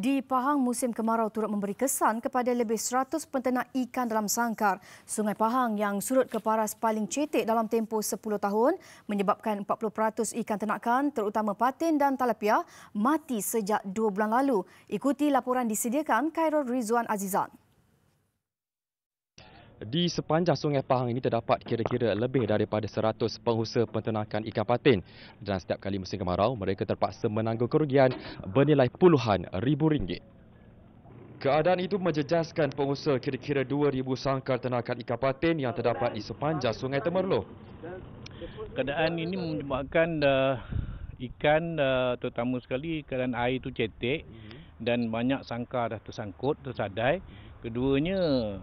Di Pahang, musim kemarau turut memberi kesan kepada lebih 100 penternak ikan dalam sangkar. Sungai Pahang yang surut ke paras paling cetek dalam tempoh 10 tahun menyebabkan 40% ikan ternakan terutama patin dan talapia mati sejak 2 bulan lalu. Ikuti laporan disediakan Khairul Rizwan Azizan. Di sepanjang Sungai Pahang ini terdapat kira-kira lebih daripada 100 pengusaha penternakan ikan patin dan setiap kali musim kemarau mereka terpaksa menanggung kerugian bernilai puluhan ribu ringgit. Keadaan itu menjejaskan pengusaha kira-kira 2,000 sangkar ternakan ikan patin yang terdapat di sepanjang Sungai Temerloh. Keadaan ini menyebabkan uh, ikan uh, terutama sekali keadaan air itu cetek dan banyak sangkar dah tersangkut, tersadai. Keduanya,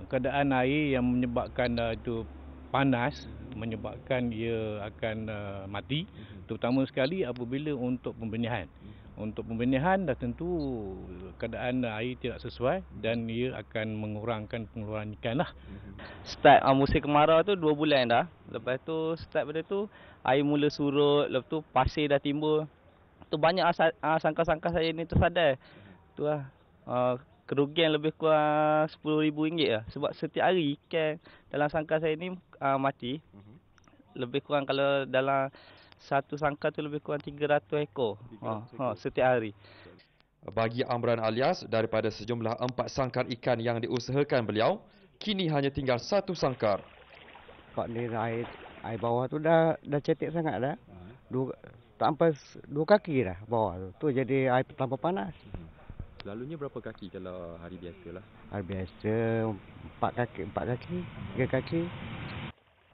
keadaan air yang menyebabkan uh, itu panas menyebabkan ia akan uh, mati terutama sekali apabila untuk pembenihan. Untuk pembenihan dah tentu keadaan air tidak sesuai dan ia akan mengurangkan pengeluaran ikan lah. Start uh, musim kemarau tu 2 bulan dah. Lepas tu start pada tu air mula surut, lepas tu pasir dah timbul. Tu banyak uh, sangka-sangka saya ni tersadar. Tu lah. Uh, kerugian lebih kurang RM10,000 lah. Sebab setiap hari ikan dalam sangkar saya ni uh, mati. Uh-huh. Lebih kurang kalau dalam satu sangkar tu lebih kurang 300 ekor. 300 ha, ekor. Ha, setiap hari. Bagi Amran alias daripada sejumlah empat sangkar ikan yang diusahakan beliau, kini hanya tinggal satu sangkar. Pak ni air, air bawah tu dah dah cetek sangat dah. Uh-huh. Dua, tak sampai dua kaki dah bawah tu. Tu jadi air tambah panas. Selalunya berapa kaki kalau hari biasa lah? Hari biasa empat kaki, empat kaki, tiga kaki.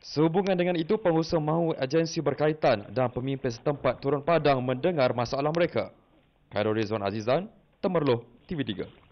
Sehubungan dengan itu, pengusaha mahu agensi berkaitan dan pemimpin setempat turun padang mendengar masalah mereka. Khairul Rizwan Azizan, Temerloh, TV3.